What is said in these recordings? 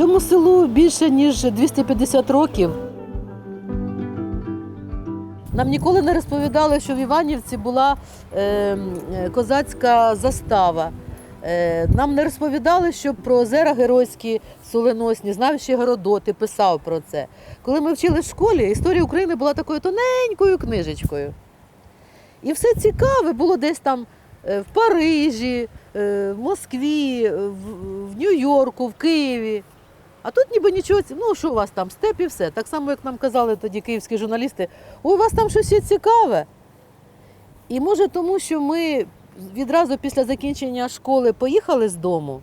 Цьому селу більше ніж 250 років. Нам ніколи не розповідали, що в Іванівці була е, козацька застава. Е, нам не розповідали, що про озера геройські соленосні, знав ще Городот і писав про це. Коли ми вчили в школі, історія України була такою тоненькою книжечкою. І все цікаве було десь там е, в Парижі, е, в Москві, в Нью-Йорку, в Києві. А тут ніби нічого, ну що у вас там, степ і все. Так само, як нам казали тоді київські журналісти, у вас там щось цікаве. І може тому, що ми відразу після закінчення школи поїхали з дому,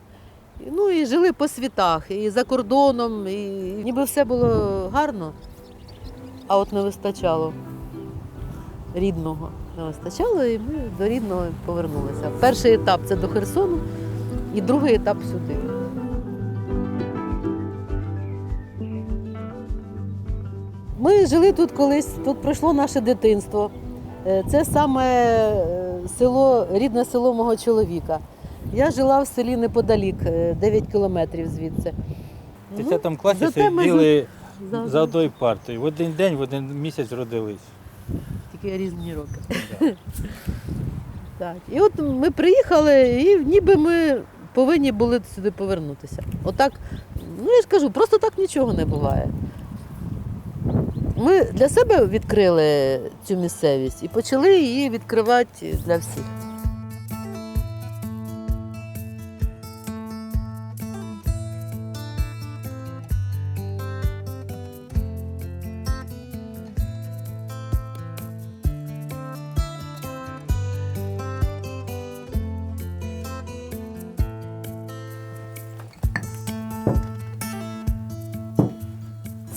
ну і жили по світах, і за кордоном, і ніби все було гарно, а от не вистачало рідного. Не вистачало, і ми до рідного повернулися. Перший етап це до Херсону, і другий етап сюди. Ми жили тут колись, тут пройшло наше дитинство. Е, Це саме е, село, рідне село мого чоловіка. Я жила в селі неподалік, е, 9 кілометрів звідси. В 10 класі зате ми сиділи за- за одною партою. В один день, в один місяць родились. Тільки різні роки. Так. І от ми приїхали, і ніби ми повинні були сюди повернутися. Отак, ну я ж кажу, просто так нічого не буває. Ми для себе відкрили цю місцевість і почали її відкривати для всіх.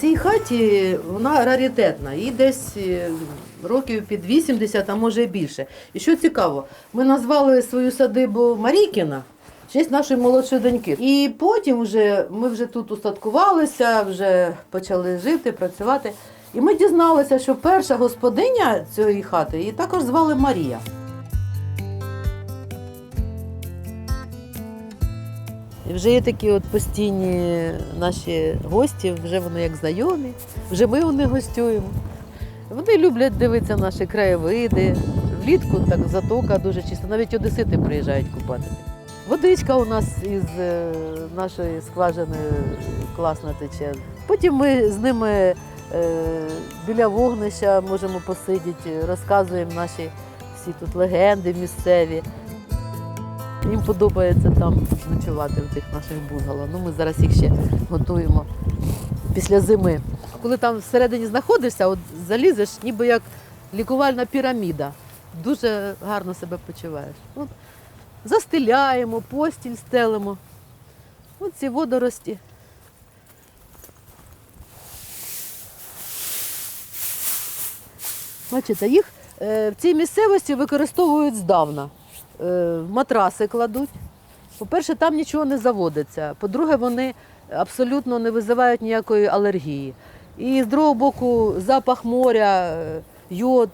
Цій хаті вона раритетна, їй десь е, років під 80, а може і більше. І що цікаво, ми назвали свою садибу Марійкіна в честь нашої молодшої доньки. І потім вже ми вже тут устаткувалися, вже почали жити, працювати. І ми дізналися, що перша господиня цієї хати її також звали Марія. І вже є такі от постійні наші гості, вже вони як знайомі, вже ми у них гостюємо. Вони люблять дивитися наші краєвиди. Влітку так затока дуже чисто. Навіть одесити приїжджають купатися. Водичка у нас із е, нашої скважини класна тече. Потім ми з ними е, біля вогнища можемо посидіти, розказуємо наші всі тут легенди місцеві. Їм подобається там ночувати в тих наших бунгало. Ну, ми зараз їх ще готуємо після зими. Коли там всередині знаходишся, от залізеш, ніби як лікувальна піраміда. Дуже гарно себе почуваєш. От, застеляємо, постіль стелимо. Ось ці водорості. Бачите, їх е, в цій місцевості використовують здавна. Е, матраси кладуть. По-перше, там нічого не заводиться. По-друге, вони абсолютно не визивають ніякої алергії. І з другого боку, запах моря, е, йод,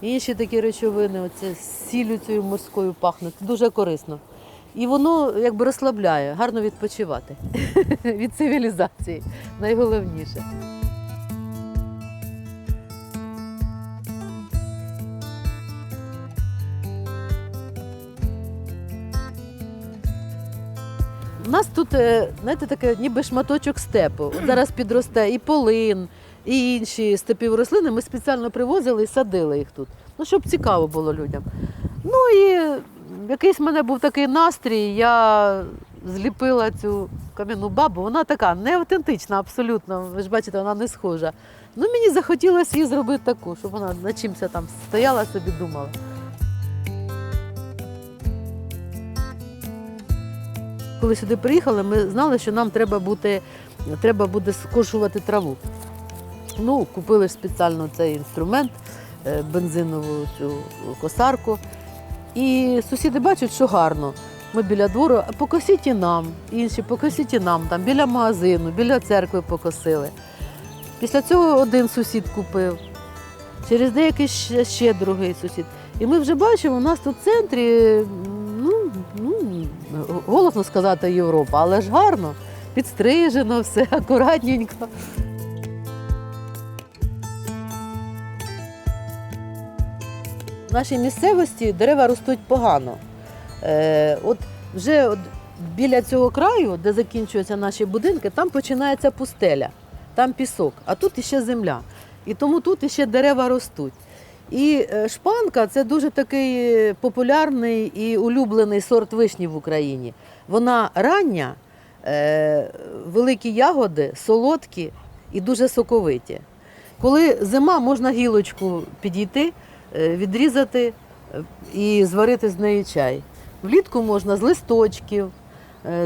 інші такі речовини, оце сіллю цією морською пахне. Це дуже корисно. І воно якби розслабляє, гарно відпочивати від цивілізації. Найголовніше. У нас тут, е, знаєте, таке ніби шматочок степу. Зараз підросте і полин, і інші степіві рослини. Ми спеціально привозили і садили їх тут. Ну, щоб цікаво було людям. Ну і якийсь в мене був такий настрій, я зліпила цю кам'яну бабу. Вона така не автентична, абсолютно. Ви ж бачите, вона не схожа. Ну, мені захотілося її зробити таку, щоб вона на чимся там стояла собі, думала. Коли сюди приїхали, ми знали, що нам треба бути, треба буде скошувати траву. Ну, купили спеціально цей інструмент, е, бензинову цю косарку. І сусіди бачать, що гарно. Ми біля двору, а покосіть і нам, інші покосіть і нам, там біля магазину, біля церкви покосили. Після цього один сусід купив, через деякий ще, другий сусід. І ми вже бачимо, у нас тут в центрі, голосно сказати Європа, але ж гарно. підстрижено, все акуратненько. В нашій місцевості дерева ростуть погано. Е, от вже от біля цього краю, де закінчуються наші будинки, там починається пустеля, там пісок, а тут іще земля. І тому тут іще дерева ростуть. І е, шпанка це дуже такий популярний і улюблений сорт вишні в Україні. Вона рання, е, великі ягоди, солодкі і дуже соковиті. Коли зима, можна гілочку підійти, е, відрізати і зварити з неї чай. Влітку можна з листочків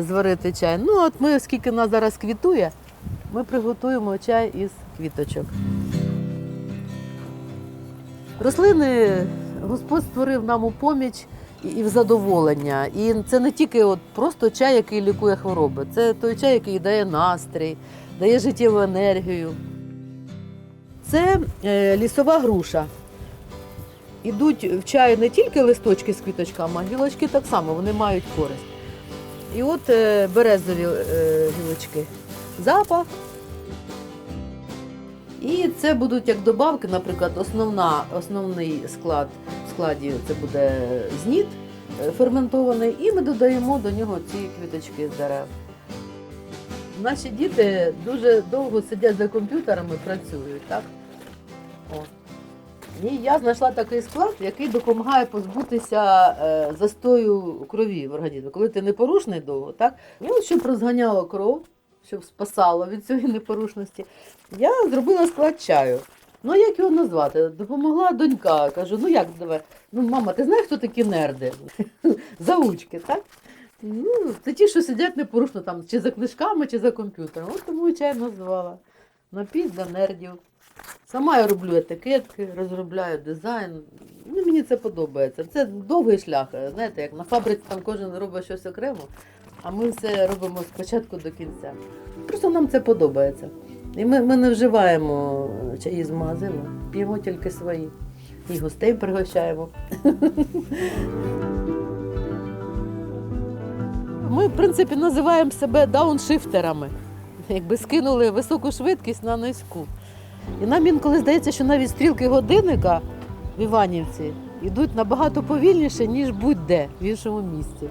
зварити чай. Ну, от ми, оскільки нас зараз квітує, ми приготуємо чай із квіточок. Рослини Господь створив нам у поміч і- в задоволення. І це не тільки от просто чай, який лікує хвороби, це той чай, який дає настрій, дає життєву енергію. Це е, лісова груша. Ідуть в чай не тільки листочки з квіточками, а гілочки так само, вони мають користь. І от е, березові е, гілочки. Запах. І це будуть як добавки, наприклад, основна, основний склад в складі це буде зніт е, ферментований, і ми додаємо до нього ці квіточки з дерев. Наші діти дуже довго сидять за комп'ютерами, працюють, так? О. І я знайшла такий склад, який допомагає позбутися е, застою крові в організмі. Коли ти непорушний довго, так? От щоб розганяло кров, щоб спасало від цієї непорушності, я зробила склад чаю. Ну, як його назвати? Допомогла донька. Кажу, ну як давай? Ну, мама, ти знаєш, хто такі нерди? Заучки, так? Ну, це ті, що сидять непорушно там, чи за книжками, чи за комп'ютером. От тому і чай назвала. Напій для нердів. Сама я роблю етикетки, розробляю дизайн. Ну, мені це подобається. Це довгий шлях. Знаєте, як на фабриці там кожен робить щось окремо, а ми все робимо спочатку до кінця. Просто нам це подобається. І ми, ми не вживаємо чаї з магазину, п'ємо тільки свої. І гостей пригощаємо. Ми, в принципі, називаємо себе дауншифтерами. Якби скинули високу швидкість на низьку. І нам інколи здається, що навіть стрілки годинника в Іванівці йдуть набагато повільніше, ніж будь-де в іншому місці.